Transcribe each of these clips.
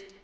is,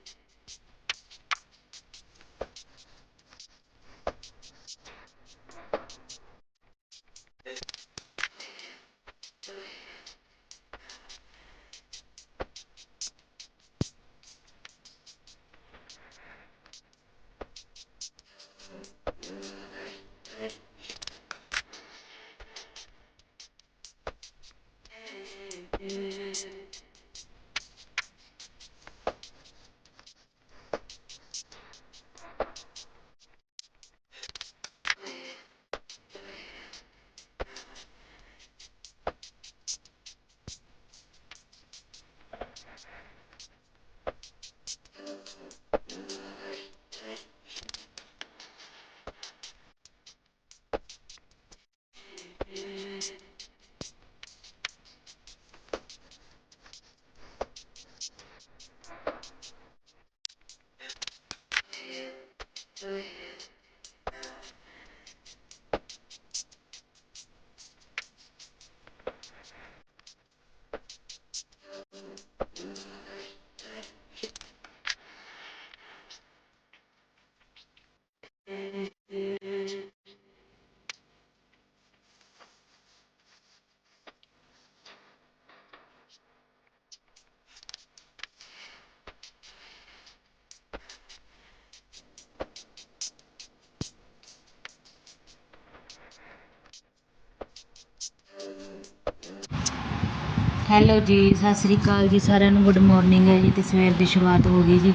hello ਜੀ, ਸਤਿ ਸ੍ਰੀ ਅਕਾਲ ਜੀ ਸਾਰਿਆਂ ਨੂੰ ਗੁੱਡ ਮਾਰਨਿੰਗ ਹੈ ਜੀ ਤੇ ਸਵੇਰ ਦੀ ਸ਼ੁਰੂਆਤ ਹੋ ਗਈ ਜੀ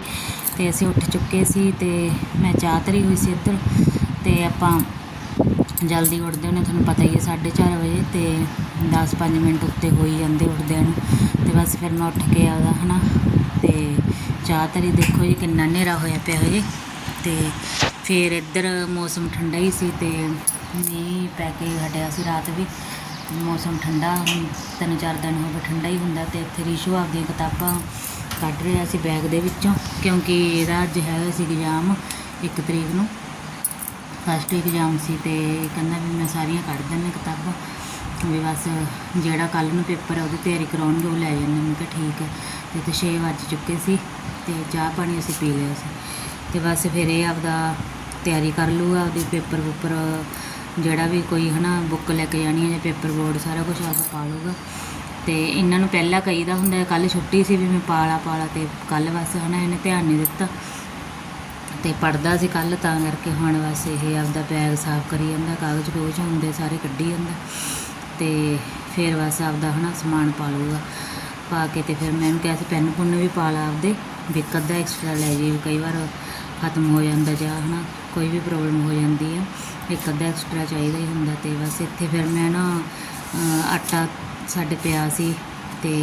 ਤੇ ਅਸੀਂ ਉੱਠ ਚੁੱਕੇ ਸੀ ਤੇ ਮੈਂ ਚਾਹ ਧਰੀ ਹੋਈ ਸੀ ਇੱਧਰ ਤੇ ਆਪਾਂ ਜਲਦੀ ਉੱਠਦੇ ਹੁੰਦੇ ਤੁਹਾਨੂੰ ਪਤਾ ਹੀ ਹੈ 4:30 ਵਜੇ ਤੇ 10-5 ਮਿੰਟ ਉੱਤੇ ਹੋਈ ਜਾਂਦੇ ਉੱਠਦਿਆਂ ਨੂੰ ਤੇ ਬਸ ਫਿਰ ਮੈਂ ਉੱਠ ਕੇ ਆਦਾ ਹਨਾ? ਤੇ ਚਾਹ ਧਰੀ ਦੇਖੋ ਜੀ ਕਿੰਨਾ ਹਨੇਰਾ ਹੋਇਆ ਪਿਆ ਹੈ ਜੀ ਤੇ ਫਿਰ ਇੱਧਰ ਮੌਸਮ ਠੰਡਾ ਹੀ ਸੀ ਤੇ ਮੀਂਹ ਪੈ ਕੇ ਹਟਿਆ ਸੀ ਰਾਤ ਵੀ। ਮੌਸਮ ਠੰਡਾ, ਹੁਣ ਤਿੰਨ ਚਾਰ ਦਿਨ ਹੋ ਗਏ ਠੰਡਾ ਹੀ ਹੁੰਦਾ ਤੇ ਇੱਥੇ ਰਿਸ਼ੂ ਆਪਦੀਆਂ ਕਿਤਾਬਾਂ ਕੱਢ ਰਿਹਾ ਸੀ ਬੈਗ ਦੇ ਵਿੱਚੋਂ, ਕਿਉਂਕਿ ਇਹਦਾ ਅੱਜ ਹੈਗਾ ਸੀ ਐਗਜ਼ਾਮ ਇੱਕ ਤਰੀਕ ਨੂੰ। ਫਸਟ ਐਗਜ਼ਾਮ ਸੀ ਤੇ ਕਹਿੰਦਾ ਵੀ ਮੈਂ ਸਾਰੀਆਂ ਕੱਢ ਦਿੰਦਾ ਕਿਤਾਬਾਂ। ਵੀ ਬਸ ਜਿਹੜਾ ਕੱਲ ਨੂੰ ਪੇਪਰ ਹੈ ਉਹਦੀ ਤਿਆਰੀ ਕਰਾਉਣਗੇ, ਉਹ ਲੈ ਜਾਂਦੇ ਮੈਂ ਕਿਹਾ ਠੀਕ ਹੈ। ਤੇ ਤੇ 6 ਵੱਜ ਚੁੱਕੇ ਸੀ ਤੇ ਚਾਹ ਪਾਣੀ ਅਸੀਂ ਪੀ ਲਿਆ ਸੀ। ਤੇ ਬਸ ਫਿਰ ਇਹ ਆਪਦਾ ਤਿਆਰੀ ਕਰ ਲੂਗਾ ਆਪਦੀ ਪੇਪਰ ਉੱਪਰ ਜਿਹੜਾ ਵੀ ਕੋਈ ਹਨਾ ਬੁੱਕ ਲੈ ਕੇ ਜਾਣੀ ਹੈ ਜਾਂ ਪੇਪਰ ਬੋਰਡ ਸਾਰਾ ਕੁਝ ਆਪ ਪਾ ਲੂਗਾ ਤੇ ਇਹਨਾਂ ਨੂੰ ਪਹਿਲਾਂ ਕਹੀਦਾ ਹੁੰਦਾ ਕੱਲ ਛੁੱਟੀ ਸੀ ਵੀ ਮੈਂ ਪਾਲਾ ਪਾਲਾ ਤੇ ਕੱਲ ਬਸ ਹਨਾ ਇਹਨੇ ਧਿਆਨ ਨਹੀਂ ਦਿੱਤਾ। ਤੇ ਪੜਦਾ ਸੀ ਕੱਲ ਤਾਂ ਕਰਕੇ ਹੁਣ ਬਸ ਇਹ ਆਪਦਾ ਬੈਗ ਸਾਫ਼ ਕਰੀ ਜਾਂਦਾ, ਕਾਗਜ਼ ਕੋਚ ਹੁੰਦੇ ਸਾਰੇ ਕੱਢੀ ਜਾਂਦਾ। ਤੇ ਫਿਰ ਬਸ ਆਪਦਾ ਹਨਾ ਸਮਾਨ ਪਾ ਲੂਗਾ ਪਾ ਕੇ ਤੇ ਫਿਰ ਮੈਂ ਇਹਨੂੰ ਕਿਹਾ ਸੀ ਪੈਨ ਪੁੰਨ ਵੀ ਪਾ ਲਾ ਆਪਦੇ, ਵੀ ਇੱਕ ਅੱਧਾ ਐਕਸਟਰਾ ਲੈ ਜੀ ਕਈ ਵਾਰ ਖਤਮ ਹੋ ਜਾਂਦਾ ਜਾਂ ਹਨਾ ਕੋਈ ਵੀ ਪ੍ਰੋਬਲਮ ਹੋ ਜਾਂਦੀ ਹੈ ਇੱਕ ਅੱਧਾ ਐਕਸਟਰਾ ਚਾਹੀਦਾ ਹੀ ਹੁੰਦਾ ਤੇ ਬਸ ਇੱਥੇ ਫਿਰ ਮੈਂ ਨਾ ਆਟਾ ਸਾਡੇ ਪਿਆ ਸੀ ਤੇ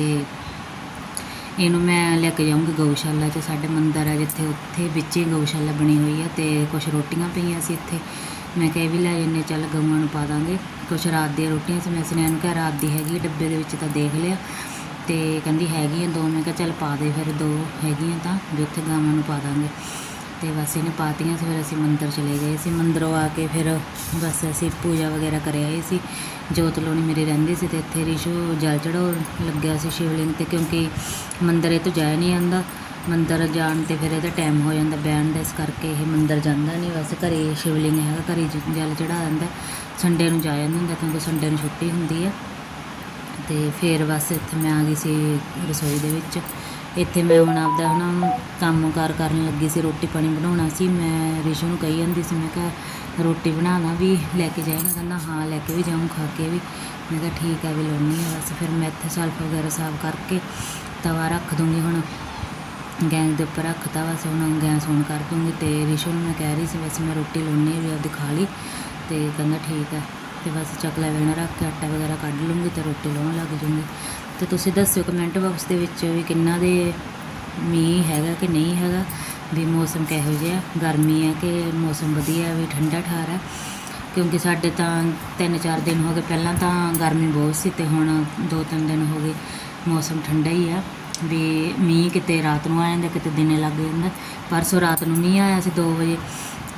ਇਹਨੂੰ ਮੈਂ ਲੈ ਕੇ ਜਾਊਂਗੀ ਗਊਸ਼ਾਲਾ 'ਚ, ਸਾਡੇ ਮੰਦਰ ਹੈ ਜਿੱਥੇ ਉੱਥੇ ਵਿੱਚ ਹੀ ਗਊਸ਼ਾਲਾ ਬਣੀ ਹੋਈ ਆ ਤੇ ਕੁਝ ਰੋਟੀਆਂ ਪਈਆਂ ਸੀ ਇੱਥੇ। ਮੈਂ ਕਿਹਾ ਇਹ ਵੀ ਲੈ ਜੰਨੇ ਚੱਲ ਗਊਆਂ ਨੂੰ ਪਾ ਦਾਂਗੇ। ਕੁਝ ਰਾਤ ਦੀਆਂ ਰੋਟੀਆਂ ਸੀ, ਮੈਂ ਸੁਨੈਣ ਕਿਹਾ ਰਾਤ ਦੀ ਹੈਗੀ ਡੱਬੇ ਦੇ ਵਿੱਚ ਤਾਂ ਦੇਖ ਲਿਆ। ਤੇ ਕਹਿੰਦੀ ਹੈਗੀਆਂ ਦੋ, ਮੈਂ ਕਿਹਾ ਚੱਲ ਪਾ ਦੇ ਫਿਰ ਦੋ, ਹੈਗੀਆਂ ਤਾਂ, ਵੀ ਉੱਥੇ ਗਾਵਾਂ ਨੂੰ ਪਾ ਦਾਂਗੇ। ਤੇ ਬਸ ਇਹਨੇ ਪਾਤੀਆਂ ਸੀ, ਫਿਰ ਅਸੀਂ ਮੰਦਰ ਚਲੇ ਗਏ ਸੀ। ਮੰਦਰੋਂ ਆ ਕੇ ਫਿਰ ਬਸ ਅਸੀਂ ਪੂਜਾ ਵਗੈਰਾ ਕਰਿਆ ਆਏ ਸੀ। ਜੋਤ ਲੋਣੀ ਮੇਰੀ ਰਹਿੰਦੀ ਸੀ ਤੇ ਇੱਥੇ ਰਿਸ਼ੂ ਜਲ ਚੜਾਉਣ ਲੱਗਿਆ ਸੀ ਸ਼ਿਵਲਿੰਗ ਤੇ, ਕਿਉਂਕਿ ਮੰਦਰ ਇਹ ਤੋਂ ਜਾਇਆ ਨਹੀਂ ਜਾਂਦਾ। ਮੰਦਰ ਜਾਣ ਤੇ ਫਿਰ ਇਹਦਾ ਟਾਈਮ ਹੋ ਜਾਂਦਾ ਬਹਿਣ ਦਾ, ਇਸ ਕਰਕੇ ਇਹ ਮੰਦਰ ਜਾਂਦਾ ਨਹੀਂ। ਬਸ ਘਰੇ ਸ਼ਿਵਲਿੰਗ ਹੈਗਾ, ਘਰੇ ਜਲ ਚੜਾ ਦਿੰਦਾ। ਸੰਡੇ ਨੂੰ ਜਾ ਜਾਂਦਾ ਹੁੰਦਾ, ਕਿਉਂਕਿ ਸੰਡੇ ਨੂੰ ਛੁੱਟੀ ਹੁੰਦੀ ਹੈ ਤੇ ਫਿਰ ਬਸ ਇੱਥੇ ਮੈਂ ਆ ਗਈ ਸੀ ਰਸੋਈ ਦੇ ਵਿੱਚ। ਇੱਥੇ ਮੈਂ ਹੁਣ ਆਪਦਾ ਹਨਾ ਕੰਮ ਕਾਰ ਕਰਨ ਲੱਗੀ ਸੀ, ਰੋਟੀ ਪਾਣੀ ਬਣਾਉਣਾ ਸੀ। ਮੈਂ ਰਿਸ਼ੂ ਨੂੰ ਕਹੀ ਜਾਂਦੀ ਸੀ, ਮੈਂ ਕਿਹਾ ਰੋਟੀ ਬਣਾਉਣਾ ਵੀ, ਲੈ ਕੇ ਜਾਏਗਾ ਕਹਿੰਦਾ ਹਾਂ, ਲੈ ਕੇ ਵੀ ਜਾਊਂ, ਖਾ ਕੇ ਵੀ। ਮੈਂ ਕਿਹਾ ਠੀਕ ਹੈ ਵੀ ਲਾਉਣੀ ਹੈ ਬਸ ਫਿਰ ਮੈਂ ਇੱਥੇ ਸਲਫ ਵਗੈਰਾ ਸਾਫ਼ ਕਰਕੇ ਤਵਾ ਰੱਖ ਦੂੰਗੀ ਹੁਣ। ਗੈਸ ਦੇ ਉੱਪਰ ਰੱਖਤਾ ਬਸ, ਹੁਣ ਗੈਸ ਔਨ ਕਰ ਦੂੰਗੀ ਤੇ ਰਿਸ਼ੂ ਨੂੰ ਮੈਂ ਕਹਿ ਰਹੀ ਸੀ, ਬਸ ਮੈਂ ਰੋਟੀ ਲਾਉਣੀ ਹੈ ਵੀ ਆਪਦੀ ਖਾ ਲਈ। ਤੇ ਕਹਿੰਦਾ ਠੀਕ ਹੈ ਤੇ ਬਸ ਚਕਲਾ ਵੇਲਣਾ ਰੱਖ ਕੇ ਆਟਾ ਵਗੈਰਾ ਕੱਢ ਲੂੰਗੀ ਤੇ ਰੋਟੀ ਲਾਉਣ ਲੱਗ ਜੂੰਗੀ। ਤੇ ਤੁਸੀਂ ਦੱਸਿਓ ਕਮੈਂਟ ਬਾਕਸ ਦੇ ਵਿੱਚ ਵੀ ਕਿੰਨਾ ਦੇ ਮੀਂਹ ਹੈਗਾ ਕਿ ਨਹੀਂ ਹੈਗਾ, ਵੀ ਮੌਸਮ ਕਿਹੋ ਜਿਹਾ, ਗਰਮੀ ਹੈ ਕਿ ਮੌਸਮ ਵਧੀਆ ਵੀ ਠੰਡਾ ਠਾਰ ਹੈ ਕਿਉਂਕਿ ਸਾਡੇ ਤਾਂ ਤਿੰਨ ਚਾਰ ਦਿਨ ਹੋ ਗਏ, ਪਹਿਲਾਂ ਤਾਂ ਗਰਮੀ ਬਹੁਤ ਸੀ ਤੇ ਹੁਣ ਦੋ ਤਿੰਨ ਦਿਨ ਹੋ ਗਏ ਮੌਸਮ ਠੰਡਾ ਹੀ ਆ। ਵੀ ਮੀਂਹ ਕਿਤੇ ਰਾਤ ਨੂੰ ਆ ਜਾਂਦਾ, ਕਿਤੇ ਦਿਨੇ ਲੱਗ ਜਾਂਦਾ। ਪਰਸੋਂ ਰਾਤ ਨੂੰ ਮੀਂਹ ਆਇਆ ਸੀ 2 ਵਜੇ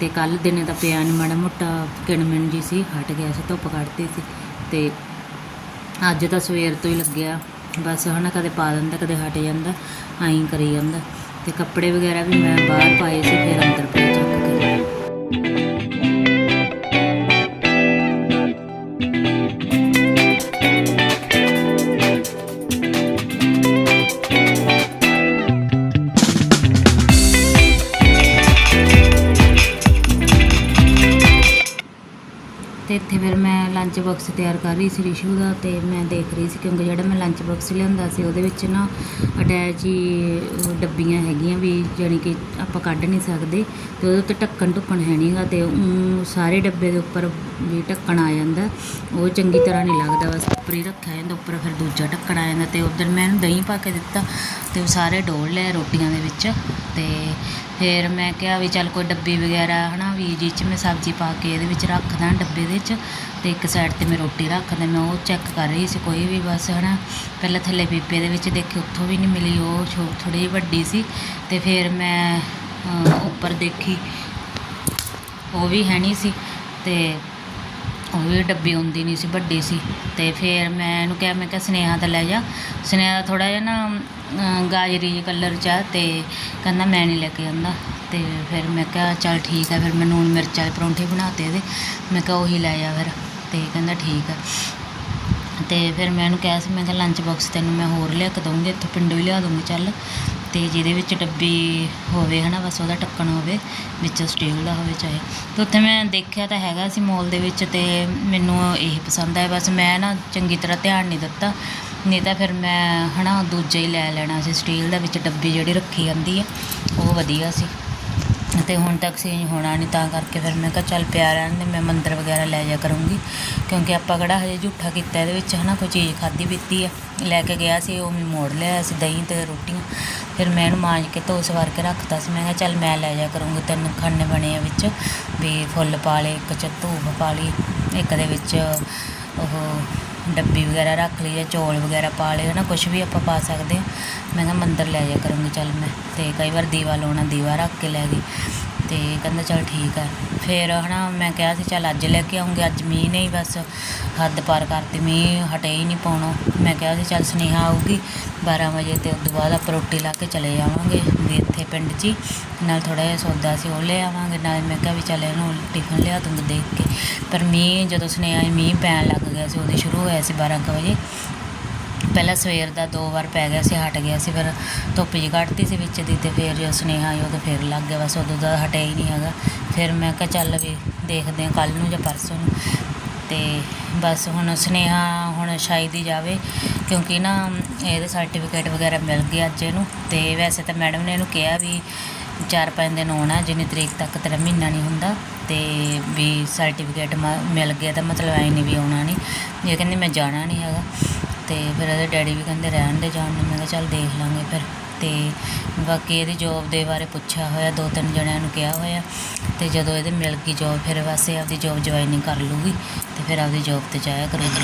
ਤੇ ਕੱਲ ਦਿਨੇ ਤਾਂ ਪਿਆ ਨਹੀਂ ਮਾੜਾ ਮੋਟਾ, ਕਿਣਮਿਣ ਜੀ ਸੀ, ਹਟ ਗਿਆ ਸੀ, ਧੁੱਪ ਕੱਢਦੀ ਸੀ ਤੇ ਅੱਜ ਤਾਂ ਸਵੇਰ ਤੋਂ ਹੀ ਲੱਗਿਆ ਬਸ ਹਨਾ, ਕਦੇ ਪਾ ਦਿੰਦਾ, ਕਦੇ ਹਟ ਜਾਂਦਾ, ਐਂ ਕਰੀ ਜਾਂਦਾ। ਤੇ ਕੱਪੜੇ ਵਗੈਰਾ ਵੀ ਮੈਂ ਬਾਹਰ ਪਾਏ ਸੀ, ਫਿਰ ਅੰਦਰ ਪਏ ਤੇ ਇੱਥੇ ਫਿਰ ਮੈਂ ਲੰਚ ਬਾਕਸ ਤਿਆਰ ਕਰ ਰਹੀ ਸੀ ਰਿਸ਼ੂ ਦਾ ਤੇ ਮੈਂ ਦੇਖ ਰਹੀ ਸੀ ਕਿਉਂਕਿ ਜਿਹੜਾ ਮੈਂ ਲੰਚ ਬਾਕਸ ਲਿਆਂਦਾ ਸੀ ਉਹਦੇ ਵਿੱਚ ਨਾ ਅਟੈਚ ਹੀ ਡੱਬੀਆਂ ਹੈਗੀਆਂ ਵੀ ਜਾਣੀ ਕਿ ਆਪਾਂ ਕੱਢ ਨਹੀਂ ਸਕਦੇ ਤੇ ਉਹਦੇ ਉੱਤੇ ਢੱਕਣ ਢੁੱਕਣ ਹੈ ਨਹੀਂਗਾ ਤੇ ਊਂ ਸਾਰੇ ਡੱਬੇ ਦੇ ਉੱਪਰ ਵੀ ਢੱਕਣ ਆ ਜਾਂਦਾ। ਉਹ ਚੰਗੀ ਤਰ੍ਹਾਂ ਨਹੀਂ ਲੱਗਦਾ ਬਸ ਉੱਪਰ ਹੀ ਰੱਖਿਆ ਜਾਂਦਾ, ਉੱਪਰ ਫਿਰ ਦੂਜਾ ਢੱਕਣ ਆ ਜਾਂਦਾ ਤੇ ਉਧਰ ਮੈਂ ਇਹਨੂੰ ਦਹੀਂ ਪਾ ਕੇ ਦਿੱਤਾ ਤੇ ਉਹ ਸਾਰੇ ਡੋਲ ਲਏ ਰੋਟੀਆਂ ਦੇ ਵਿੱਚ ਤੇ ਫਿਰ ਮੈਂ ਕਿਹਾ ਵੀ ਚੱਲ ਕੋਈ ਡੱਬੀ ਵਗੈਰਾ ਹੈ ਨਾ ਵੀ ਜਿਹ 'ਚ ਮੈਂ ਸਬਜ਼ੀ ਪਾ ਕੇ ਇਹਦੇ ਵਿੱਚ ਰੱਖਦਾ ਡੱਬੇ ਦੇ ਵਿੱਚ ਅਤੇ ਇੱਕ ਸਾਈਡ ਤੇ ਮੈਂ ਰੋਟੀ ਰੱਖਦਾ, ਮੈਂ ਉਹ ਚੈੱਕ ਕਰ ਰਹੀ ਸੀ ਕੋਈ ਵੀ ਬਸ ਹੈ ਨਾ ਪਹਿਲਾਂ ਥੱਲੇ ਪੀਪੇ ਦੇ ਵਿੱਚ ਦੇਖੀ, ਉੱਥੋਂ ਵੀ ਨਹੀਂ ਮਿਲੀ, ਉਹ ਥੋੜ੍ਹੀ ਜਿਹੀ ਵੱਡੀ ਸੀ ਅਤੇ ਫਿਰ ਮੈਂ ਉੱਪਰ ਦੇਖੀ, ਉਹ ਵੀ ਹੈ ਨਹੀਂ ਸੀ ਅਤੇ ਉਹ ਵੀ ਡੱਬੀ ਹੁੰਦੀ ਨਹੀਂ ਸੀ, ਵੱਡੀ ਸੀ ਅਤੇ ਫਿਰ ਮੈਂ ਇਹਨੂੰ ਕਿਹਾ, ਮੈਂ ਕਿਹਾ, ਸਨੇਹਾ ਦਾ ਲੈ ਜਾ। ਸਨੇਹਾ ਦਾ ਜਿਹਾ ਨਾ ਗਾਜਰੀ ਜਿਹੇ ਕਲਰ ਚ ਆ ਅਤੇ ਕਹਿੰਦਾ ਮੈਂ ਨਹੀਂ ਲੈ ਕੇ ਆਉਂਦਾ। ਅਤੇ ਫਿਰ ਮੈਂ ਕਿਹਾ ਚੱਲ ਠੀਕ ਆ, ਫਿਰ ਮੈਂ ਲੂਣ ਮਿਰਚ ਵਾਲੇ ਪਰੌਂਠੇ ਬਣਾਤੇ ਇਹਦੇ ਮੈਂ ਕਿਹਾ ਉਹੀ ਲੈ ਆ ਫਿਰ ਅਤੇ ਕਹਿੰਦਾ ਠੀਕ ਆ। ਅਤੇ ਫਿਰ ਮੈਂ ਉਹਨੂੰ ਕਿਹਾ ਸੀ, ਮੈਂ ਕਿਹਾ ਲੰਚ ਬਾਕਸ ਤੈਨੂੰ ਮੈਂ ਹੋਰ ਲਿਆ ਕੇ ਦਊਂਗੀ, ਇੱਥੋਂ ਪਿੰਡੋਂ ਹੀ ਲਿਆ ਦੂੰਗੀ ਚੱਲ। ਅਤੇ ਜਿਹਦੇ ਵਿੱਚ ਡੱਬੀ ਹੋਵੇ ਹੈ ਨਾ ਬਸ ਉਹਦਾ ਢੱਕਣ ਹੋਵੇ, ਵਿੱਚ ਸਟੀਲ ਦਾ ਹੋਵੇ ਚਾਹੇ। ਅਤੇ ਉੱਥੇ ਮੈਂ ਦੇਖਿਆ ਤਾਂ ਹੈਗਾ ਸੀ ਮੋਲ ਦੇ ਵਿੱਚ ਅਤੇ ਮੈਨੂੰ ਇਹ ਪਸੰਦ ਆਇਆ, ਬਸ ਮੈਂ ਨਾ ਚੰਗੀ ਤਰ੍ਹਾਂ ਧਿਆਨ ਨਹੀਂ ਦਿੱਤਾ। ਨਹੀਂ ਤਾਂ ਫਿਰ ਮੈਂ ਹੈ ਨਾ ਦੂਜਾ ਹੀ ਲੈ ਲੈਣਾ ਸੀ ਸਟੀਲ ਦਾ, ਵਿੱਚ ਡੱਬੀ ਜਿਹੜੀ ਰੱਖੀ ਜਾਂਦੀ ਹੈ ਉਹ ਵਧੀਆ ਸੀ। ਤੇ ਹੁਣ ਤੱਕ ਚੇਂਜ ਹੋਣਾ ਨਹੀਂ, ਤਾਂ ਕਰਕੇ ਫਿਰ ਮੈਂ ਕਿਹਾ ਚੱਲ ਪਿਆ ਰਹਿਣ ਦੇ, ਮੈਂ ਮੰਦਰ ਵਗੈਰਾ ਲੈ ਜਾ ਕਰੂੰਗੀ। ਕਿਉਂਕਿ ਆਪਾਂ ਕਿਹੜਾ ਹਜੇ ਝੂਠਾ ਕੀਤਾ, ਇਹਦੇ ਵਿੱਚ, ਹਨਾ, ਕੋਈ ਚੀਜ਼ ਖਾਧੀ ਪੀਤੀ ਆ। ਲੈ ਕੇ ਗਿਆ ਸੀ, ਉਹ ਮੈਂ ਮੋੜ ਲਿਆ ਸੀ, ਦਹੀਂ ਤੇ ਰੋਟੀਆਂ। ਫਿਰ ਮੈਂ ਇਹਨੂੰ ਮਾਂਜ ਕੇ ਧੋ ਸਵਾਰ ਕੇ ਰੱਖਤਾ ਸੀ, ਮੈਂ ਕਿਹਾ ਚੱਲ ਮੈਂ ਲੈ ਜਾ ਕਰੂੰਗੀ, ਤਿੰਨ ਖਾਨੇ ਬਣੇ ਆ ਵਿੱਚ, ਵੀ ਫੁੱਲ ਪਾ ਲਏ, ਇੱਕ ਚ ਧੂਪ ਪਾ ਲਈ, ਇੱਕ ਦੇ ਵਿੱਚ ਉਹ ਡੱਬੀ ਵਗੈਰਾ ਰੱਖ ਲਈ ਜਾਂ ਚੌਲ ਵਗੈਰਾ ਪਾ ਲਏ, ਹਨਾ ਕੁਝ ਵੀ ਆਪਾਂ ਪਾ ਸਕਦੇ ਹਾਂ। ਮੈਂ ਕਿਹਾ ਮੰਦਰ ਲੈ ਜਾ ਕਰੂੰਗੀ, ਚੱਲ ਮੈਂ। ਤੇ ਕਈ ਵਾਰ ਦੀਵਾ ਲਾਉਣਾ, ਦੀਵਾ ਰੱਖ ਕੇ ਲੈ ਗਈ। ਤੇ ਕਹਿੰਦਾ ਚੱਲ ਠੀਕ ਹੈ। ਫਿਰ, ਹਨਾ, ਮੈਂ ਕਿਹਾ ਸੀ, ਚੱਲ ਅੱਜ ਲੈ ਕੇ ਆਉਂਗੇ, ਅੱਜ ਮੀਂਹ ਨਹੀਂ, ਬਸ ਹੱਦ ਪਾਰ ਕਰਤੀ, ਮੀਂਹ ਹਟੇ ਹੀ ਨਹੀਂ ਪਾਉਣੋਂ। ਮੈਂ ਕਿਹਾ ਸੀ, ਚੱਲ ਸੁਨੇਹਾ ਆਊਗੀ 12 ਵਜੇ ਤੇ ਉਸ ਤੋਂ ਬਾਅਦ ਆਪਾਂ ਰੋਟੀ ਲਾ ਕੇ ਚਲੇ ਜਾਵਾਂਗੇ। ਵੀ ਇੱਥੇ ਪਿੰਡ 'ਚ ਹੀ ਨਾਲ ਥੋੜਾ ਜਿਹਾ ਸੌਦਾ ਸੀ ਉਹ ਲੈ ਆਵਾਂਗੇ। ਨਾਲ ਮੈਂ ਕਿਹਾ ਵੀ ਚੱਲ ਇਹਨੂੰ ਟਿਫਨ ਲਿਆ ਦੂੰਗੀ ਦੇਖ ਕੇ। ਪਰ ਮੀਂਹ, ਜਦੋਂ ਸੁਨੇਹਾ ਆਈ ਮੀਂਹ ਪੈਣ ਲੱਗ ਗਿਆ ਸੀ ਉਹਦੇ ਸ਼ੁਰੂ ਹੋਇਆ ਸੀ 12 ਕੁ ਵਜੇ। ਪਹਿਲਾਂ ਸਵੇਰ ਦਾ ਦੋ ਵਾਰ ਪੈ ਗਿਆ ਸੀ, ਹਟ ਗਿਆ ਸੀ, ਫਿਰ ਧੁੱਪ ਜੀ ਕੱਢਤੀ ਸੀ ਵਿੱਚ ਦੀ ਤੇ ਫਿਰ ਜਦੋਂ ਸੁਨੇਹਾ ਆਇਆ ਉਦੋਂ ਫਿਰ ਲੱਗ ਗਿਆ। ਬਸ ਉਦੋਂ ਦਾ ਹਟਿਆ ਹੀ ਨਹੀਂ ਹੈਗਾ। ਫਿਰ ਮੈਂ ਕਿਹਾ ਚੱਲ ਵੀ ਦੇਖਦੇ ਹਾਂ ਕੱਲ ਨੂੰ ਜਾਂ ਪਰਸੋਂ ਨੂੰ। ਤੇ ਬਸ ਹੁਣ ਸੁਨੇਹਾ ਹੁਣ ਸ਼ਾਇਦ ਹੀ ਜਾਵੇ, ਕਿਉਂਕਿ ਨਾ ਇਹਦੇ ਸਰਟੀਫਿਕੇਟ ਵਗੈਰਾ ਮਿਲ ਗਏ ਅੱਜ ਇਹਨੂੰ ਅਤੇ ਵੈਸੇ ਤਾਂ ਮੈਡਮ ਨੇ ਇਹਨੂੰ ਕਿਹਾ ਵੀ ਚਾਰ ਪੰਜ ਦਿਨ ਆਉਣਾ, ਜਿੰਨੀ ਤਰੀਕ ਤੱਕ ਤੇਰਾ ਮਹੀਨਾ ਨਹੀਂ ਹੁੰਦਾ, ਤੇ ਵੀ ਸਰਟੀਫਿਕੇਟ ਮਿਲ ਗਿਆ ਤਾਂ ਮਤਲਬ ਐ ਨਹੀਂ ਵੀ ਆਉਣਾ ਨਹੀਂ, ਇਹ ਕਹਿੰਦੀ ਮੈਂ ਜਾਣਾ ਨਹੀਂ ਹੈਗਾ, ਤੇ ਫਿਰ ਇਹਦੇ ਡੈਡੀ ਵੀ ਕਹਿੰਦੇ ਰਹਿਣ ਦੇ ਜਾਣ ਨੂੰ, ਮੈਂ ਕਿਹਾ ਚੱਲ ਦੇਖ ਲਾਂਗੇ ਫਿਰ। ਅਤੇ ਬਾਕੀ ਇਹਦੀ ਜੋਬ ਦੇ ਬਾਰੇ ਪੁੱਛਿਆ ਹੋਇਆ, ਦੋ ਤਿੰਨ ਜਣਿਆਂ ਨੂੰ ਕਿਹਾ ਹੋਇਆ। ਅਤੇ ਜਦੋਂ ਇਹਦੇ ਮਿਲ ਗਈ ਜੋਬ ਫਿਰ ਵਾਸੇ ਆਪਦੀ ਜੋਬ ਜੁਆਇਨਿੰਗ ਕਰ ਲੂਗੀ ਅਤੇ ਫਿਰ ਆਪਦੀ ਜੋਬ ਤੇ ਜਾਇਆ ਕਰੂਗੀ।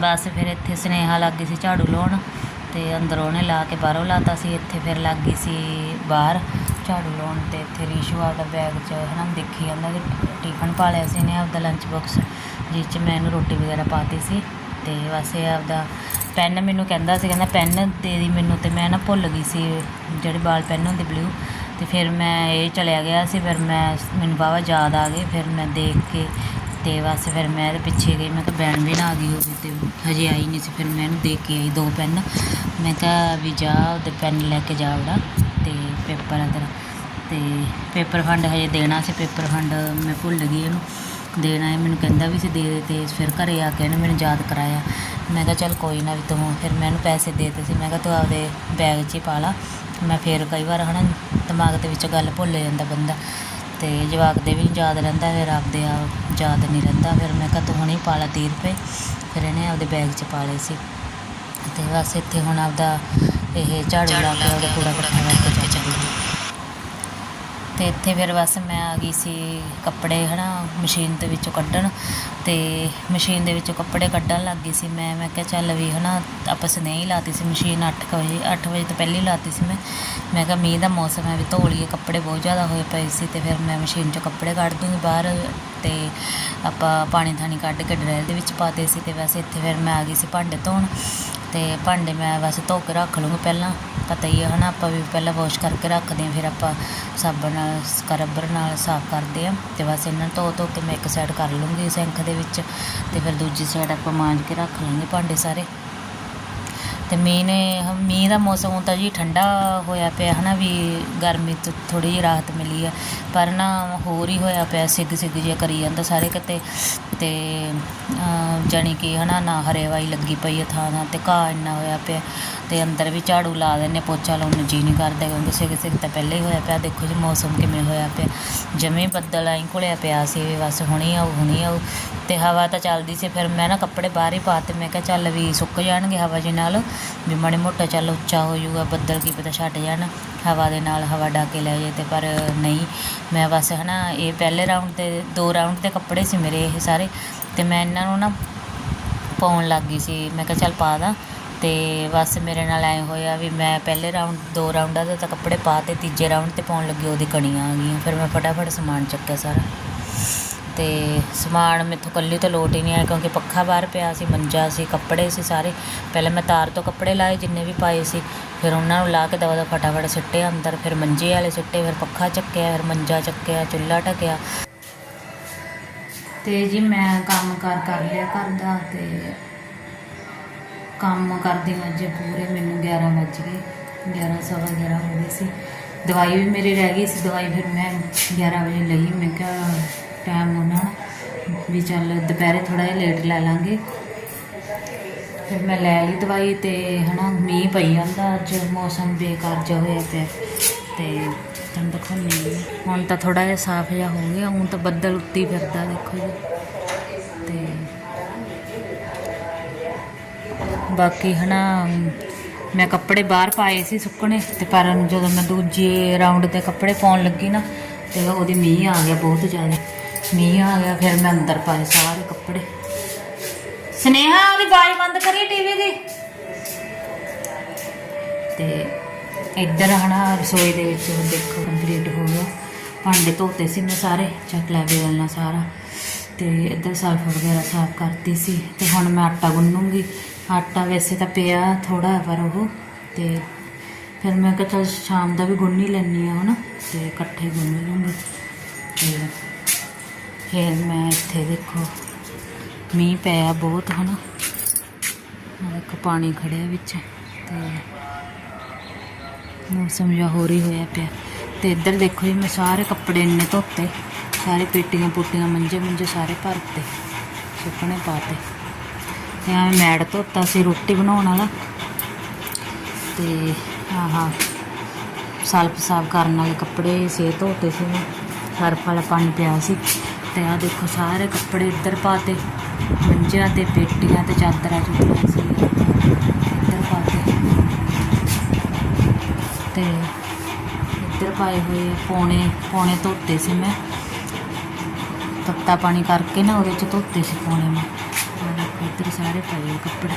ਬਸ ਫਿਰ ਇੱਥੇ ਸੁਨੇਹਾ ਲੱਗ ਗਈ ਸੀ ਝਾੜੂ ਲਾਉਣ ਅਤੇ ਅੰਦਰੋਂ ਉਹਨੇ ਲਾ ਕੇ ਬਾਹਰੋਂ ਲਾਤਾ ਸੀ, ਇੱਥੇ ਫਿਰ ਲੱਗ ਗਈ ਸੀ ਬਾਹਰ ਝਾੜੂ ਲਾਉਣ ਤੇ ਇੱਥੇ ਰੀਸ਼ੂ ਆਪਦਾ ਬੈਗ 'ਚ ਹਨਾ ਦੇਖੀ ਜਾਂਦਾ ਕਿ ਟਿਫਨ ਪਾ ਲਿਆ ਸੀ ਨੇ ਆਪਦਾ ਲੰਚ ਬਾਕਸ ਜਿਸ 'ਚ ਮੈਂ ਇਹਨੂੰ ਰੋਟੀ ਵਗੈਰਾ ਪਾਤੀ ਸੀ। ਤੇ ਬਸ ਇਹ ਆਪਦਾ ਪੈਨ ਮੈਨੂੰ ਕਹਿੰਦਾ ਸੀ, ਕਹਿੰਦਾ ਪੈਨ ਦੇ ਦੀ ਮੈਨੂੰ ਤੇ ਮੈਂ ਨਾ ਭੁੱਲ ਗਈ ਸੀ, ਜਿਹੜੇ ਬਾਲ ਪੈਨ ਹੁੰਦੇ ਬਲੂ ਤੇ ਫਿਰ ਮੈਂ ਇਹ ਚਲਿਆ ਗਿਆ ਸੀ, ਫਿਰ ਮੈਂ ਮੈਨੂੰ ਬਾਵਾ ਯਾਦ ਆ ਗਏ, ਫਿਰ ਮੈਂ ਦੇਖ ਕੇ ਤੇ ਬਸ ਫਿਰ ਮੈਂ ਇਹਦੇ ਪਿੱਛੇ ਗਈ, ਮੈਂ ਕਿਹਾ ਬੈਣ ਵੀ ਨਾ ਆ ਗਈ ਹੋਵੇ ਤੇ ਹਜੇ ਆਈ ਨਹੀਂ ਸੀ, ਫਿਰ ਮੈਂ ਇਹਨੂੰ ਦੇਖ ਕੇ ਆਈ ਦੋ ਪੈਨ ਮੈਂ ਕਿਹਾ ਵੀ ਜਾ ਉਹਦੇ ਪੈਨ ਲੈ ਕੇ ਜਾ ਉਹਦਾ ਤੇ ਪੇਪਰ ਆ ਤੇਰਾ ਤੇ ਪੇਪਰ ਫੰਡ ਹਜੇ ਦੇਣਾ ਸੀ ਪੇਪਰ ਫੰਡ ਮੈਂ ਭੁੱਲ ਗਈ ਇਹਨੂੰ ਦੇਣਾ ਹੈ। ਮੈਨੂੰ ਕਹਿੰਦਾ ਵੀ ਸੀ ਦੇ ਦੇ ਤੇ ਫਿਰ ਘਰੇ ਆ ਕੇ ਇਹਨੇ ਮੈਨੂੰ ਯਾਦ ਕਰਾਇਆ। ਮੈਂ ਕਿਹਾ ਚੱਲ ਕੋਈ ਨਾ ਵੀ ਤੂੰ ਫਿਰ ਮੈਂ ਇਹਨੂੰ ਪੈਸੇ ਦੇ ਦਿੱਤੇ ਸੀ। ਮੈਂ ਕਿਹਾ ਤੂੰ ਆਪਦੇ ਬੈਗ 'ਚ ਹੀ ਪਾ ਲਾ। ਮੈਂ ਫਿਰ ਕਈ ਵਾਰ ਹਨਾ ਦਿਮਾਗ ਦੇ ਵਿੱਚ ਗੱਲ ਭੁੱਲ ਜਾਂਦਾ ਬੰਦਾ। ਤੇ ਜਵਾਕ ਦੇ ਵੀ ਯਾਦ ਰਹਿੰਦਾ ਫਿਰ ਆਪਦੇ ਆਪ ਯਾਦ ਨਹੀਂ ਰਹਿੰਦਾ। ਫਿਰ ਮੈਂ ਕਿਹਾ ਤੂੰ ਹੁਣੇ ਪਾ ਲਾ ਤੀਹ ਰੁਪਏ। ਫਿਰ ਇਹਨੇ ਆਪਦੇ ਬੈਗ 'ਚ ਪਾ ਲਏ ਸੀ। ਤੇ ਬਸ ਇੱਥੇ ਹੁਣ ਆਪਦਾ ਇਹ ਝਾੜੂ ਲਾ ਕੇ ਉਹਦਾ ਕੂੜਾ ਇਕੱਠਾ ਕਰਕੇ ਅਤੇ ਇੱਥੇ ਫਿਰ ਬਸ ਮੈਂ ਆ ਗਈ ਸੀ ਕੱਪੜੇ ਹੈ ਨਾ ਮਸ਼ੀਨ ਦੇ ਵਿੱਚੋਂ ਕੱਢਣ ਅਤੇ ਮਸ਼ੀਨ ਦੇ ਵਿੱਚੋਂ ਕੱਪੜੇ ਕੱਢਣ ਲੱਗ ਗਈ ਸੀ ਮੈਂ। ਮੈਂ ਕਿਹਾ ਚੱਲ ਵੀ ਹੈ ਨਾ ਆਪਾਂ ਸਨੇਹੀ ਲਾਤੀ ਸੀ ਮਸ਼ੀਨ ਅੱਠ ਕੁ ਵਜੇ, ਅੱਠ ਵਜੇ ਤੋਂ ਪਹਿਲਾਂ ਹੀ ਲਾਤੀ ਸੀ ਮੈਂ। ਮੈਂ ਕਿਹਾ ਮੀਂਹ ਦਾ ਮੌਸਮ ਹੈ ਵੀ ਧੋ ਲਈਏ ਕੱਪੜੇ ਬਹੁਤ ਜ਼ਿਆਦਾ ਹੋਏ ਪਏ ਸੀ ਅਤੇ ਫਿਰ ਮੈਂ ਮਸ਼ੀਨ 'ਚੋਂ ਕੱਪੜੇ ਕੱਢ ਦੂੰਗੀ ਬਾਹਰ ਅਤੇ ਆਪਾਂ ਪਾਣੀ ਥਾਣੀ ਕੱਢ ਕੇ ਡਰੈਲ ਦੇ ਵਿੱਚ ਪਾਤੇ ਸੀ ਅਤੇ ਵੈਸੇ ਇੱਥੇ ਫਿਰ ਮੈਂ ਆ ਗਈ ਸੀ ਭਾਂਡੇ ਧੋਣ। ਅਤੇ ਭਾਂਡੇ ਮੈਂ ਬਸ ਧੋ ਕੇ ਰੱਖ ਲੂੰਗੀ ਪਹਿਲਾਂ ਪਤਾ ਹੀ ਹੈ ਨਾ ਆਪਾਂ ਵੀ ਪਹਿਲਾਂ ਵਾਸ਼ ਕਰਕੇ ਰੱਖਦੇ ਹਾਂ, ਫਿਰ ਆਪਾਂ ਸਾਬਣ ਨਾਲ ਸਕਰਬਰ ਨਾਲ ਸਾਫ਼ ਕਰਦੇ ਹਾਂ ਅਤੇ ਬਸ ਇਹਨਾਂ ਨੂੰ ਧੋ ਧੋ ਕੇ ਮੈਂ ਇੱਕ ਸਾਈਡ ਕਰ ਲੂੰਗੀ ਸਿੰਕ ਦੇ ਵਿੱਚ ਅਤੇ ਫਿਰ ਦੂਜੀ ਸਾਈਡ ਆਪਾਂ ਮਾਂਜ ਕੇ ਰੱਖ ਲਾਂਗੇ ਭਾਂਡੇ ਸਾਰੇ। ਤੇ ਮੀਂਹ ਨੇ, ਮੀਂਹ ਦਾ ਮੌਸਮ ਹੁਣ ਤਾਂ ਜੀ ਠੰਡਾ ਹੋਇਆ ਪਿਆ ਹੈ ਨਾ ਵੀ ਗਰਮੀ ਤੋਂ ਥੋੜ੍ਹੀ ਜਿਹੀ ਰਾਹਤ ਮਿਲੀ ਹੈ ਪਰ ਨਾ ਹੋਰ ਹੀ ਹੋਇਆ ਪਿਆ, ਸਿੱਗ ਸਿੱਗ ਜਿਹਾ ਕਰੀ ਜਾਂਦਾ ਸਾਰੇ ਕਿਤੇ। ਅਤੇ ਜਾਣੀ ਕਿ ਹੈ ਨਾ ਹਰੇਵਾਈ ਲੱਗੀ ਪਈ ਹੈ ਥਾਂ ਥਾਂ ਤੇ, ਘਾਹ ਇੰਨਾ ਹੋਇਆ ਪਿਆ ਅਤੇ ਅੰਦਰ ਵੀ ਝਾੜੂ ਲਾ ਦਿੰਦੇ ਪੋਚਾ ਲਾਉਣ ਨੂੰ ਜੀਅ ਨਹੀਂ ਕਰਦਾ ਕਿਉਂਕਿ ਸਿੱਗ ਸਿੱਗ ਤਾਂ ਪਹਿਲਾਂ ਹੀ ਹੋਇਆ ਪਿਆ, ਦੇਖੋ ਜੀ ਮੌਸਮ ਕਿਵੇਂ ਹੋਇਆ ਪਿਆ। ਜਮੇ ਬੱਦਲ ਆਈ ਘੁਲਿਆ ਪਿਆ ਸੀ ਵੀ ਬਸ ਹੁਣੀ ਆਊ, ਹੁਣੀ ਆਉ ਅਤੇ ਹਵਾ ਤਾਂ ਚੱਲਦੀ ਸੀ, ਫਿਰ ਮੈਂ ਨਾ ਕੱਪੜੇ ਬਾਹਰ ਹੀ ਪਾਤੇ ਮੈਂ ਕਿਹਾ ਚੱਲ ਵੀ ਸੁੱਕ ਜਾਣਗੇ ਹਵਾ ਜੀ ਨਾਲ। ਵੀ ਮਾੜੇ ਮੋਟਾ ਚੱਲ ਉੱਚਾ ਹੋ ਜਾਊਗਾ, ਬੱਦਲ ਕੀ ਪਤਾ ਛੱਡ ਜਾਣ, ਹਵਾ ਦੇ ਨਾਲ ਹਵਾ ਡਾ ਕੇ ਲੈ ਜੇ ਤੇ ਪਰ ਨਹੀਂ। ਮੈਂ ਬਸ ਹਨਾ, ਇਹ ਪਹਿਲੇ ਰਾਊਂਡ ਤੇ, ਦੋ ਰਾਊਂਡ 'ਤੇ ਕੱਪੜੇ ਸੀ ਮੇਰੇ ਇਹ ਸਾਰੇ ਤੇ ਮੈਂ ਇਹਨਾਂ ਨੂੰ ਨਾ ਪਾਉਣ ਲੱਗ ਗਈ ਸੀ। ਮੈਂ ਕਿਹਾ ਚੱਲ ਪਾ ਦਾਂ ਤੇ ਬਸ ਮੇਰੇ ਨਾਲ ਐ ਹੋਇਆ ਵੀ ਮੈਂ ਪਹਿਲੇ ਰਾਊਂਡ ਦੋ ਰਾਊਂਡਾਂ ਦੇ ਤਾਂ ਕੱਪੜੇ ਪਾ ਤੇ ਤੀਜੇ ਰਾਊਂਡ ਤੇ ਪਾਉਣ ਲੱਗੀ, ਉਹਦੀ ਕਣੀਆਂ ਆ ਗਈਆਂ। ਫਿਰ ਮੈਂ ਫਟਾਫਟ ਸਮਾਨ ਚੱਕਿਆ ਸਾਰਾ। ਤੇ ਸਮਾਨ ਮੈਥੋਂ ਕੱਲੀ ਤੋਂ ਲੋਟ ਹੀ ਨਹੀਂ ਆਇਆ ਕਿਉਂਕਿ ਪੱਖਾ ਬਾਹਰ ਪਿਆ ਸੀ, ਮੰਜਾ ਸੀ, ਕੱਪੜੇ ਸੀ ਸਾਰੇ। ਪਹਿਲਾਂ ਮੈਂ ਤਾਰ ਤੋਂ ਕੱਪੜੇ ਲਾਏ, ਜਿੰਨੇ ਵੀ ਪਾਏ ਸੀ। ਫਿਰ ਉਹਨਾਂ ਨੂੰ ਲਾ ਕੇ ਦਵਾ ਦਾ ਫਟਾਫਟ ਸਿੱਟੇ ਅੰਦਰ, ਫਿਰ ਮੰਜੇ ਵਾਲੇ ਸਿੱਟੇ, ਫਿਰ ਪੱਖਾ ਚੱਕਿਆ, ਫਿਰ ਮੰਜਾ ਚੱਕਿਆ, ਚੁੱਲ੍ਹਾ ਢਕਿਆ। ਤੇ ਜੀ ਮੈਂ ਕੰਮ ਕਾਰ ਕਰ ਲਿਆ ਘਰ ਦਾ ਤੇ ਕੰਮ ਕਰਦੀ ਨੂੰ ਅੱਜ ਪੂਰੇ, ਮੈਨੂੰ 11 ਵੱਜ ਗਏ। 11 ਸਵਾ 11 ਹੋ ਗਏ ਸੀ। ਦਵਾਈ ਵੀ ਮੇਰੀ ਰਹਿ ਗਈ ਸੀ, ਦਵਾਈ ਫਿਰ ਮੈਂ 11 ਵਜੇ ਲਈ। ਮੈਂ ਕਿਹਾ ਟਾਈਮ ਹੋਣਾ ਵੀ ਚੱਲ ਦੁਪਹਿਰੇ ਥੋੜਾ ਜਿਹਾ ਲੇਟ ਲੈ ਲਾਂਗੇ। ਫਿਰ ਮੈਂ ਲੈ ਲਈ ਦਵਾਈ ਤੇ ਹਨਾ ਮੀਂਹ ਪਈ ਜਾਂਦਾ ਅੱਜ, ਮੌਸਮ ਬੇਕਾਰ ਜਿਹਾ ਹੋਇਆ ਪਿਆ ਤੇ ਤੁਹਾਨੂੰ ਦਿਖਾਉਂਦੀ ਹਾਂ ਹੁਣ ਤਾਂ ਥੋੜਾ ਜਿਹਾ ਸਾਫ਼ ਜਿਹਾ ਹੋ ਗਿਆ, ਹੁਣ ਤਾਂ ਬੱਦਲ ਉੱਤੀ ਫਿਰਦਾ ਦੇਖੋ ਜੀ। ਤੇ ਬਾਕੀ ਹਨਾ, ਮੈਂ ਕੱਪੜੇ ਬਾਹਰ ਪਾਏ ਸੀ ਸੁੱਕਣੇ ਤੇ ਪਰ ਜਦੋਂ ਮੈਂ ਦੂਜੇ ਰਾਊਂਡ ਤੇ ਕੱਪੜੇ ਪਾਉਣ ਲੱਗੀ ਨਾ, ਤੇ ਉਹਦੀ ਮੀਂਹ ਆ ਗਿਆ ਬਹੁਤ ਜ਼ਿਆਦਾ। ਮੀਂਹ ਆ ਗਿਆ, ਫਿਰ ਮੈਂ ਅੰਦਰ ਪਾਏ ਸਾਰੇ ਕੱਪੜੇ। ਸਨੇਹਾ, ਉਹਦੀ ਬਾਈ ਬੰਦ ਕਰੀ ਟੀਵੀ ਦੀ। ਤੇ ਇੱਧਰ ਹਨਾ, ਰਸੋਈ ਦੇ ਵਿੱਚ ਹੁਣ ਦੇਖੋ, ਕੰਪਲੀਟ ਹੋ ਗਿਆ। ਭਾਂਡੇ ਧੋਤੇ ਸੀ ਮੈਂ ਸਾਰੇ, ਚੱਕ ਲੈ ਵੇਲ ਨਾਲ ਸਾਰਾ। ਤੇ ਇੱਧਰ ਸਰਫ ਵਗੈਰਾ ਸਾਫ਼ ਕਰਤੀ ਸੀ। ਤੇ ਹੁਣ ਮੈਂ ਆਟਾ ਗੁੰਨੂੰਗੀ। ਆਟਾ ਵੈਸੇ ਤਾਂ ਪਿਆ ਥੋੜਾ ਪਰ ਉਹ ਤੇ ਫਿਰ ਮੈਂ ਕਿਹਾ ਚਲ ਸ਼ਾਮ ਦਾ ਵੀ ਗੁੰਨ ਹੀ ਲੈਣੀ ਆ ਹਨਾ, ਤੇ ਇਕੱਠੇ ਗੁੰਨ ਲੂੰਗੀ। ਤੇ ਫਿਰ ਮੈਂ ਇੱਥੇ ਦੇਖੋ, ਮੀਂਹ ਪਿਆ ਬਹੁਤ ਹਨਾ। ਆਹ ਪਾਣੀ ਖੜਿਆ ਵਿੱਚ ਤੇ ਮੌਸਮ ਜਿਹਾ ਹੋਰ ਹੀ ਹੋਇਆ ਪਿਆ। ਤੇ ਇੱਧਰ ਦੇਖੋ ਜੀ, ਮੈਂ ਸਾਰੇ ਕੱਪੜੇ ਇੰਨੇ ਧੋਤੇ, ਸਾਰੇ ਪੇਟੀਆਂ ਪੁੱਟੀਆਂ, ਮੰਜੇ ਮੁੰਜੇ ਸਾਰੇ ਭਰਤੇ, ਸੁੱਕਣੇ ਪਾਤੇ। ਤੇ ਐਵੇਂ ਮੈੜ ਧੋਤਾ ਸੀ, ਰੋਟੀ ਬਣਾਉਣ ਵਾਲਾ। ਤੇ ਆਹਾ ਸਲਫ ਸਾਫ਼ ਕਰਨ ਵਾਲੇ ਕੱਪੜੇ ਸੇ ਧੋਤੇ ਸੀ ਮੈਂ। ਸਰਫ ਵਾਲਾ ਪਾਣੀ ਪਿਆ ਸੀ। ਤੇ ਆ ਦੇਖੋ ਸਾਰੇ ਕੱਪੜੇ ਇੱਧਰ ਪਾਤੇ, ਮੰਜਿਆਂ ਤੇ, ਪੇਟੀਆਂ ਤੇ, ਚਾਦਰਾਂ ਚੁੱਕੀਆਂ ਸੀ। ਇੱਧਰ ਪਾਤੇ। ਤੇ ਇੱਧਰ ਪਾਏ ਹੋਏ ਪੌਣੇ ਪੌਣੇ ਧੋਤੇ ਸੀ ਮੈਂ। ਤੱਤਾ ਪਾਣੀ ਕਰਕੇ ਨਾ ਉਹਦੇ ਚ ਧੋਤੇ ਸੀ ਪੌਣੇ ਮੈਂ। ਇੱਧਰ ਸਾਰੇ ਪਏ ਕੱਪੜੇ।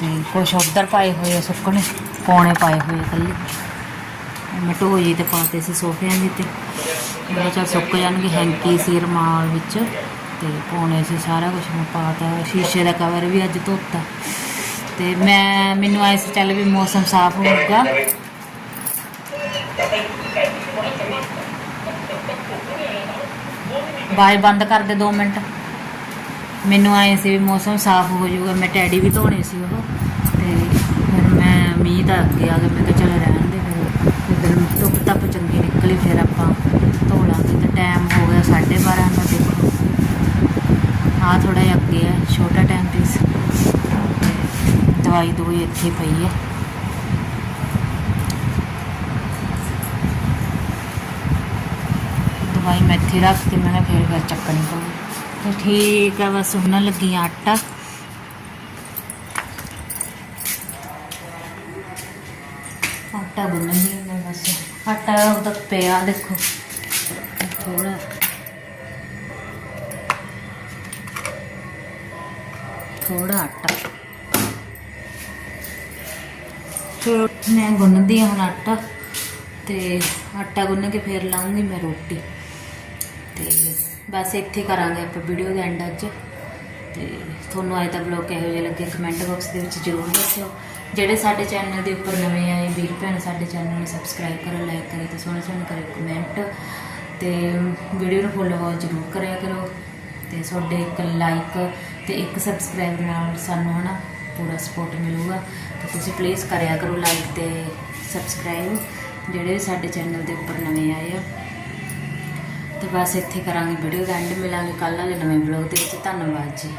ਤੇ ਕੁਛ ਉੱਧਰ ਪਾਏ ਹੋਏ ਸੁੱਕਣੇ, ਪੌਣੇ ਪਾਏ ਹੋਏ ਆ ਇਕੱਲੇ। ਮੈਂ ਢੋਜੀ ਤੇ ਪਾਤੇ ਸੀ ਸੋਫਿਆਂ ਦੇ ਤੇ। ਮੇਰੇ ਚਾ ਸੁੱਕ ਜਾਣਗੇ ਹੈਂਕੀ ਸੀ ਰਮਾਲ ਵਿੱਚ ਤੇ ਪੌਣੇ ਸੀ, ਸਾਰਾ ਕੁਝ ਮੈਂ ਪਾਤਾ ਸ਼ੀਸ਼ੇ ਦਾ ਕਵਰ ਵੀ ਅੱਜ ਧੋਤਾ। ਤੇ ਮੈਂ, ਮੈਨੂੰ ਆਏ ਸੀ ਚੱਲ ਵੀ ਮੌਸਮ ਸਾਫ਼ ਹੋਊਗਾ ਬਾਈ ਬੰਦ ਕਰ ਦੇ 2 ਮਿੰਟ। ਮੈਨੂੰ ਆਏ ਸੀ ਵੀ ਮੌਸਮ ਸਾਫ਼ ਹੋ ਜਾਊਗਾ। ਮੈਂ ਟੈਡੀ ਵੀ ਧੋਣੇ ਸੀ ਉਹ। ਤੇ ਫਿਰ ਮੈਂ ਮੀਂਹ ਦਾ ਅੱਗੇ ਆ ਕੇ ਮੈਂ ਆ ਥੋੜਾ ਜਿਹਾ ਅੱਗੇ ਹੈ, ਛੋਟਾ ਟਾਈਮ ਪੀਸ ਦਵਾਈ ਦਵਾਈ ਇੱਥੇ ਪਈ ਹੈ। ਦਵਾਈ ਮੈਂ ਇੱਥੇ ਰੱਖ ਕੇ ਮੈਂ ਫਿਰ ਫਿਰ ਚੱਕਣੀ ਪਊ ਤੇ ਠੀਕ ਆ, ਬਸ ਹੁਣ ਲੱਗੀ ਆਟਾ। ਆਟਾ ਗੁੰਨਣੀ ਮੈਂ ਬਸ। ਆਟਾ ਉਹਦਾ ਪਿਆ, ਦੇਖੋ ਥੋੜਾ ਥੋੜਾ ਆਟਾ। ਫਿਰ ਮੈਂ ਗੁੰਨਦੀ ਹਾਂ ਹੁਣ ਆਟਾ ਤੇ ਆਟਾ ਗੁੰਨ ਕੇ ਫਿਰ ਲਾਉਂਗੀ ਮੈਂ ਰੋਟੀ। ਤੇ ਬਸ ਇੱਥੇ ਕਰਾਂਗੇ ਆਪਾਂ ਵੀਡੀਓ ਦੇ ਐਂਡ ਅੱਜ। ਤੇ ਤੁਹਾਨੂੰ ਅੱਜ ਦਾ ਵਲੌਗ ਕਿਹੋ ਜਿਹਾ ਲੱਗਿਆ ਕਮੈਂਟ ਬਾਕਸ ਦੇ ਵਿੱਚ ਜ਼ਰੂਰ ਦੱਸਿਓ। ਜਿਹੜੇ ਸਾਡੇ ਚੈਨਲ ਦੇ ਉੱਪਰ ਨਵੇਂ ਆਏ ਵੀਰ ਭੈਣ, ਸਾਡੇ ਚੈਨਲ ਨੂੰ ਸਬਸਕ੍ਰਾਈਬ ਕਰੋ ਲਾਈਕ ਕਰਿਓ ਤੇ ਸੋਹਣੇ ਸੋਹਣੇ ਕਰਿਓ ਕਮੈਂਟ ਤੇ ਵੀਡੀਓ ਨੂੰ ਫੋਲੋ ਜ਼ਰੂਰ ਕਰਿਆ ਕਰੋ। ਤੇ ਤੁਹਾਡੇ ਇੱਕ ਲਾਈਕ ਤੇ ਇੱਕ ਸਬਸਕ੍ਰਾਈਬ ਨਾਲ ਸਾਨੂੰ ਹਨਾ ਪੂਰਾ ਸਪੋਰਟ ਮਿਲੂਗਾ। ਤੇ ਤੁਸੀਂ ਪਲੀਜ਼ ਕਰਿਆ ਕਰੋ ਲਾਈਕ ਤੇ ਸਬਸਕ੍ਰਾਈਬ ਜਿਹੜੇ ਸਾਡੇ ਚੈਨਲ ਦੇ ਉੱਪਰ ਨਵੇਂ ਆਏ ਆ। ਤੇ ਬਸ ਇੱਥੇ ਕਰਾਂਗੇ ਵੀਡੀਓ ਦਾ ਐਂਡ ਮਿਲਾਂਗੇ ਕੱਲ੍ਹ ਵਾਲੇ ਨਵੇਂ ਵਲੌਗ ਦੇ ਵਿੱਚ। ਧੰਨਵਾਦ ਜੀ।